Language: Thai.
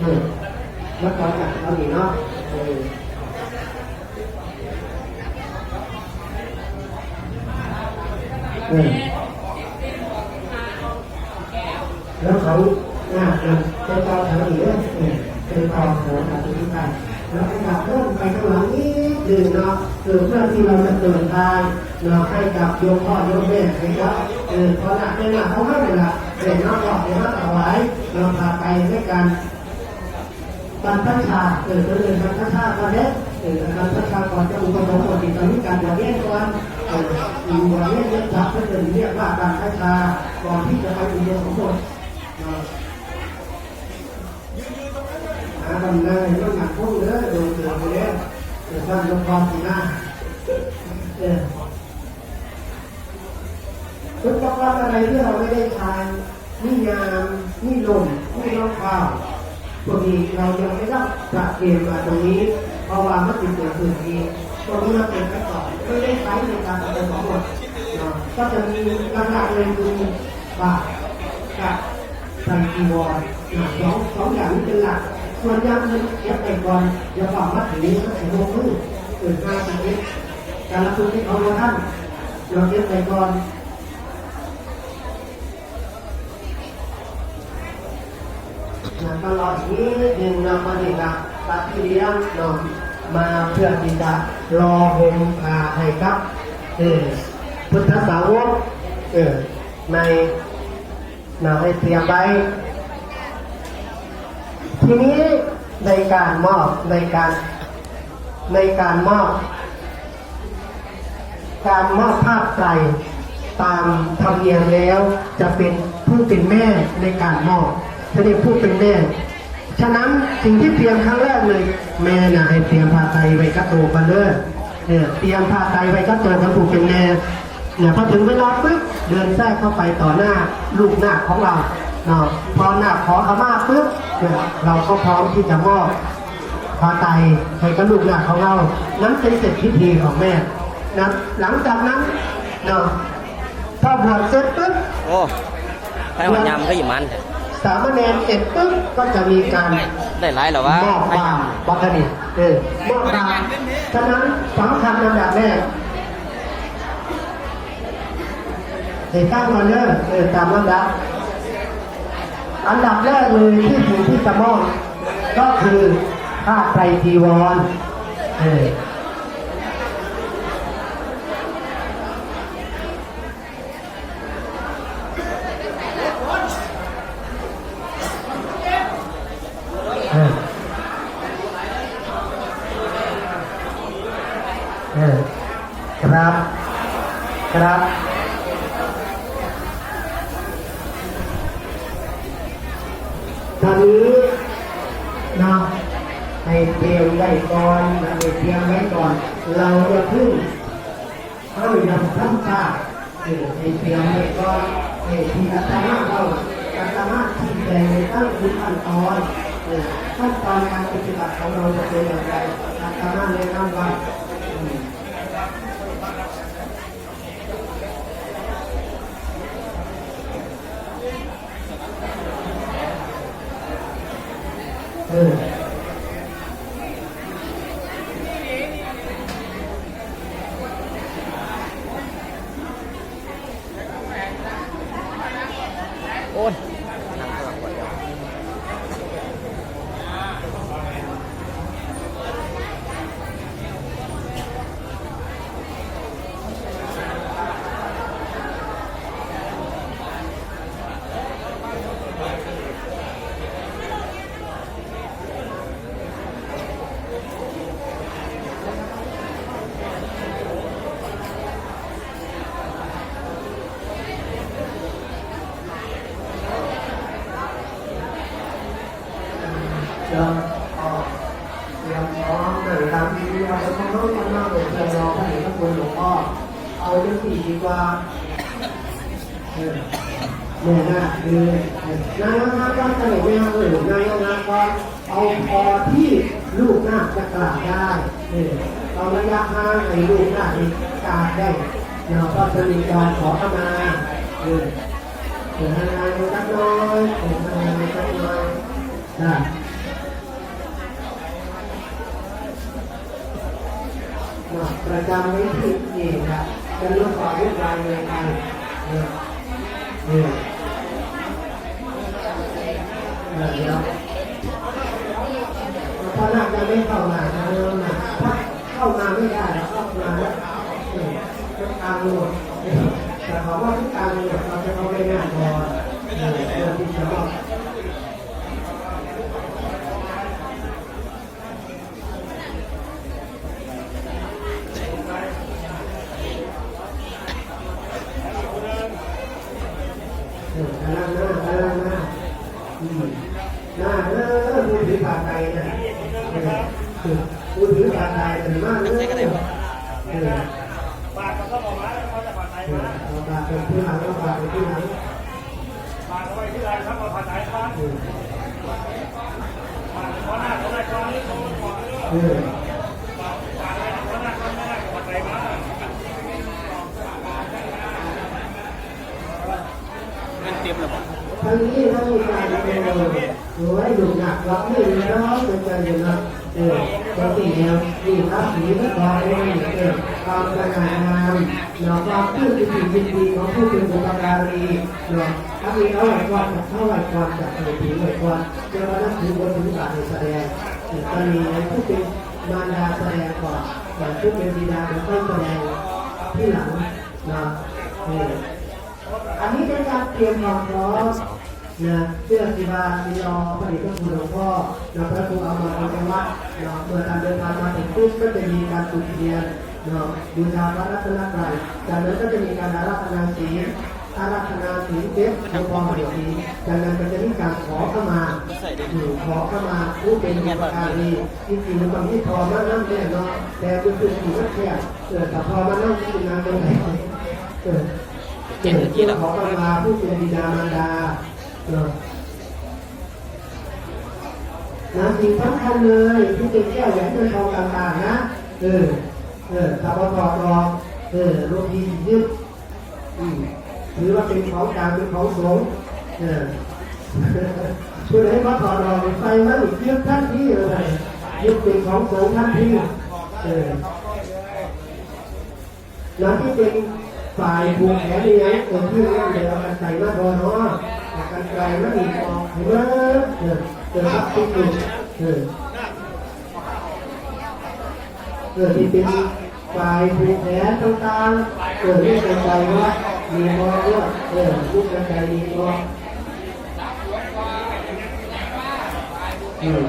เออแล้วก็จากเราอีเนาะเออแล้วเขาหน้าเป็นเป็นตอนแถวอีกเอเป็นตอนแถวอาทิตย์ไปแล้วขยับเพิ่มไปข้างหลังนิดหนึ่งเนาะคือเพื่อที่เราจะเดินทางเนาะให้กับโยมพ่อโยมแม่ให้กับเออพอหนักเป็นหนักเขาให้เลยละเด็กน้องบอกเด็กน้องเอาไว้เราพาไปด้วยกัน บรรพชาเกิดเป็นบรรพชาก่อนเนี้ยเออบรรพชาก่อนจะอุปสมบทตอนนี้การบวชเรียนก่อนเอออีบวชเรียนเรียนจับก็จะเรียกว่าบรรพชาก่อนที่จะไปอุปสมบทเนาะหาบรรณาเรื่องหนักพวกเนื้อโดยเกิดไปแล้วเกิดสร้างลงความสีหน้าเออคุณบอกว่าอะไรที่เราไม่ได้ทานนี่ยามนี่ลมนี่ร้องข้าว พวกนี้เรายังไม่รับประเรียนมาตรงนี้เพราะว่ามันเป็นตัวพื้นที่ตรงนี้เราเป็นไปก่อนไม่ได้ใช้ในการทำเป็นของหมดก็จะมีหลักๆเลยคือบาทกับไตรจีวรนะสองสองอย่างนี้เป็นหลักส่วนย่างหนึงเก็บไปก่อนอย่าฝากมัดถึงนี้ใส่ลงมือเกิดห้าสิบนิดการรับรู้ที่เขาเราท่านเราเก็บไปก่อน นะตลอดนี้ดึงนำมาเด็กอะตัดที่เลี้ยงนำมาเพื่อที่จะรอห่มผ้าให้ครับเออพุทธสาวกเออในนาให้เตรียมไว้ทีนี้ในการมอบในการในการมอบ การมอบภาพไตรตามธรรมเนียมแล้วจะเป็นผู้เป็นแม่ในการมอบ จะได้ผู้เป็นแม่ ฉะนั้นสิ่งที่เตรียมครั้งแรกเลย แม่น่ะให้เตรียมผ้าไตรไว้กับโตกันเด้อเนี่ยเตรียมผ้าไตรไว้กับโตกันผู้เป็นแม่เนี่ยพอถึงเวลาปุ๊บเดินแทรกเข้าไปต่อหน้าลูกหน้าของเราเนาะพอหน้าขอขมาปุ๊บเนี่ยเราก็พร้อมที่จะมอบพาไตให้กับลูกหลาของเรานั้นเป็นเสร็จพิธีของแม่นะหลังจากนั้นเนาะพอบวชเสร็จปุ๊บโอ้ไปหัวยำก็อยู่มัน สามเณรเสร็จปุ๊บก็จะมีการได้หลายเหรอวะมอบไปบาตรยำบัคนิเออมอบบาตรฉะนั้นสำคัญอันดับแรกเดี๋ยวตั้งมาเนอะเออตามลำดับอันดับแรกเลยที่ถึงที่จะมอบก็คือผ้าไตรจีวรเออ เออเออครับ ครับ ตอนนี้นะให้เตรียมไว้ก่อนนะให้เตรียมไว้ก่อน เราจะพึ่งเข้ายังทำตาเออให้เตรียมไว้ก่อนให้ที่อาตมาเราอาตมาที่แดงตั้งคือขั้นตอน ขั้นตอนการปฏิบัติของเราจะเป็นอย่างไรอาตมาเลยนำว่าอืมเออ โอ้ยนั่งก็แบบปวดเดียว เดี๋ ยวออกเตรียมพร้อมเลยทำดีๆเอาไปข้างนอกข้างนอกเลยเพื่อรอพระเดชพระคุณหลวงพ่อเอาเรื่องสี่ดีกว่าเออเนี่ยนะคือนายกนักการเสนอไม่เอาเลยนายกนักก็เอาพอที่ลูกหน้าจะกราบได้เออเอาระยะห่างให้ลูกหน้าที่กาบได้เนาก็จะมีการขอขมาเออเดี๋ยวให้นายนักน้อยเดี๋ยวให้นายกนักน้อยได้ ประจำไว้ที่เองครับจะลดความวุ่นวายในการเนี่ยเนี่ยเออเดี๋ยวถ้าน่าจะไม่เข้ามานะเริ่มนะถ้าเข้ามาไม่ได้แล้วเข้ามาแล้วเออทุกทางหมดแต่ขาว่าทุกทางหมดเราจะเข้าไปหน้าก่อนเออเพื่อที่จะมอบือถือปากไก่นะเออมือถือปากไก่แต่มากเลยปากก็บอกว่าเขาจะปากไก่มาปากเป็นที่หลังก็ปากเป็นที่หลังปากเอาไว้ที่ไรครับเอาผัดไทยครับเออปากเพราหน้าเขาได้ครับเออปากเพราะหน้าเขาไม่ได้ผัดไทยมาเงินเต็มแล้วบ่ทั้งนี้ทั้งนี้การเออโอ้ยดูหนักรับไม่ดีเนาะเป็นใจอยู่นะเออปกติแล้วมีรับสีไม่พอเองเออความสง่างามเนาะความซื่อสัตย์จริงดีของผู้เป็นบุคการีเนาะถ้ามีเท่าไหร่ก่อนเท่าไหร่ก่อนจากเอผีไหร่ก่อนเจ้าหน้าที่บนถึงบาทแสดงตอนนี้ผู้เป็นมารดาแสดงก่อนแต่ผู้เป็นบิดาเป็นต้นแสดงที่หลังนะเอออันนี้เป็นการเตรียมความพร้อม นะเพื่อที่ว่ามีรอผลิตพระคุณหลวงพ่อนะพระครูเอามาเป็นวัดเนาะเมื่อการเดินทางมาถึงปุ๊บก็จะมีการจุดเทียนเนาะบูชาพระรัตนตรัยจากนั้นก็จะมีการอาราธนาศีลอาราธนาศีลเจ็ดหลวงพ่อเดียวนี้จากนั้นก็จะมีการขอเข้ามาอืมขอเข้ามาผู้เป็นบุปการีจริงๆมันต้องที่พอมานั่งเนี่ยเนาะแต่ก็คือถือว่าแค่เออแต่พอมานั่งที่งานตรงไหนเออเจ็ดนาทีแล้วขอเข้ามาผู้เป็นบิดามารดาเนอะนะสิ่งสำคัญเลยที่เป็นแก้วแหวนเงินทองต่างๆนะเออเออถ้าพอถอดออเออโลกียึดอืมถือว่าเป็นของกลางเป็นของสงเออช่วยให้พอถอดออกไฟมันอีกยึดทันทีเลยยึดเป็นของสงฆ์ทันที่เออแล้วที่เป็นฝ่ายผูกแขนนี่ยเกิดขึ้นแล้วเดี๋ยวเอากันไก่มาพอเนาะ เกันไก่มาอีกออกเห็นไหมเออเจอรับทุกอยู่เออเกิดที่เป็นฝ่ายผูกแขนต่างๆเกิดเรื่องกันใจว่ามีมอด้วยเออลูกกันไก่มีมออืม